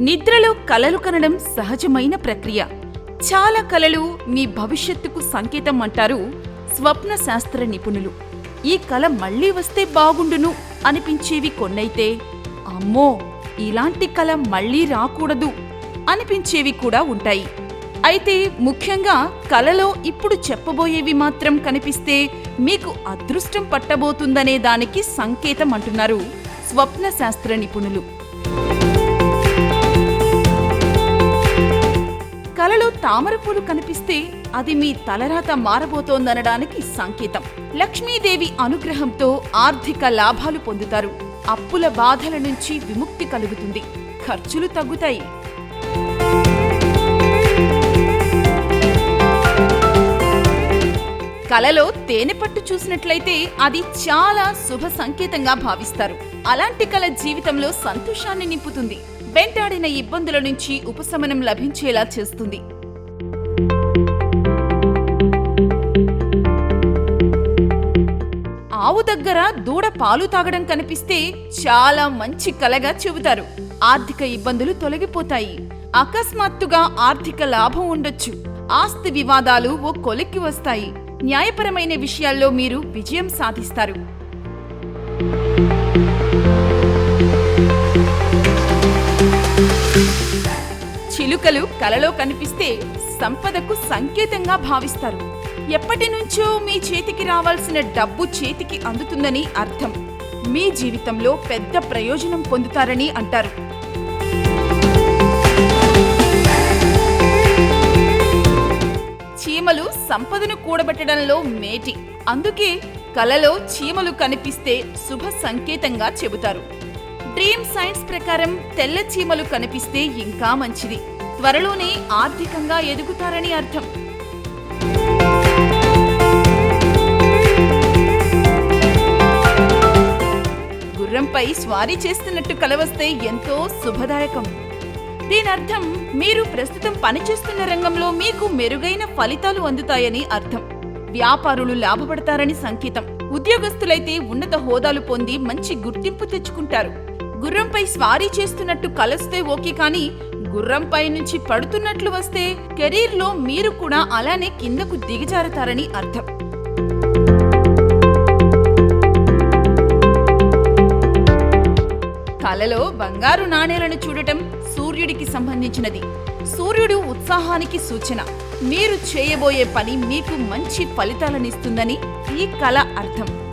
నిద్రలో కలలు కనడం సహజమైన ప్రక్రియ. చాలా కలలు మీ భవిష్యత్తుకు సంకేతం అంటారు స్వప్న శాస్త్ర నిపుణులు. ఈ కల మళ్ళీ వస్తే బాగుండును అనిపించేవి కొన్నైతే అమ్మో! ఇలాంటి కల మళ్ళీ రాకూడదు అనిపించేవి కూడా ఉంటాయి. అయితే ముఖ్యంగా కలలో ఇప్పుడు చెప్పబోయేవి మాత్రం కనిపిస్తే మీకు అదృష్టం పట్టబోతుందనే దానికి సంకేతం అంటున్నారు స్వప్న శాస్త్ర నిపుణులు. తామర పూలు కనిపిస్తే అది మీ తలరాత మారబోతోందనడానికి సంకేతం. లక్ష్మీదేవి అనుగ్రహంతో ఆర్థిక లాభాలు పొందుతారు. అప్పుల బాధల నుంచి విముక్తి కలుగుతుంది. ఖర్చులు తగ్గుతాయి. కలలో తేనె పట్టు చూసినట్లయితే అది చాలా శుభ సంకేతంగా భావిస్తారు. అలాంటి కల జీవితంలో సంతోషాన్ని నింపుతుంది. వెంటాడిన ఇబ్బందుల నుంచి ఉపశమనం లభించేలా చేస్తుంది. ఆవు దగ్గర దూడ పాలు తాగడం కనిపిస్తే చాలా మంచి కలగా చెబుతారు. ఆర్థిక ఇబ్బందులు తొలగిపోతాయి. అకస్మాత్తుగా ఆర్థిక లాభం ఉండొచ్చు. ఆస్తి వివాదాలు ఓ కొలిక్కి వస్తాయి. న్యాయపరమైన విషయాల్లో మీరు విజయం సాధిస్తారు. చిలుకలు కలలో కనిపిస్తే సంపదకు సంకేతంగా భావిస్తారు. ఎప్పటి నుంచో మీ చేతికి రావాల్సిన డబ్బు చేతికి అందుతుందని అర్థం. మీ జీవితంలో పెద్ద ప్రయోజనం పొందుతారని అంటారు. చీమలు సంపదను కూడబెట్టడంలో మేటి. అందుకే కలలో చీమలు కనిపిస్తే శుభ సంకేతంగా చెబుతారు. డ్రీమ్ సైన్స్ ప్రకారం తెల్ల చీమలు కనిపిస్తే ఇంకా మంచిది. త్వరలోనే ఆర్థికంగా ఎదుగుతారని అర్థం. గుర్రంపై స్వారీ చేస్తున్నట్టు కలవస్తే ఎంతో శుభదాయకం. దీని అర్థం మీరు ప్రస్తుతం పనిచేస్తున్న రంగంలో మీకు మెరుగైన ఫలితాలు అందుతాయని అర్థం. వ్యాపారులు లాభపడతారని సంకేతం. ఉద్యోగస్తులైతే ఉన్నత హోదాలు పొంది మంచి గుర్తింపు తెచ్చుకుంటారు. గుర్రంపై స్వారీ చేస్తున్నట్టు కలస్తే ఓకే కానీ గుర్రంపై నుంచి పడుతున్నట్లు వస్తే కెరీర్లో మీరు కూడా అలానే కిందకు దిగజారుతారని అర్థం. కలలో బంగారు నాణేలను చూడటం సూర్యుడికి సంబంధించినది. సూర్యుడు ఉత్సాహానికి సూచన. మీరు చేయబోయే పని మీకు మంచి ఫలితాలనిస్తుందని ఈ కళ అర్థం.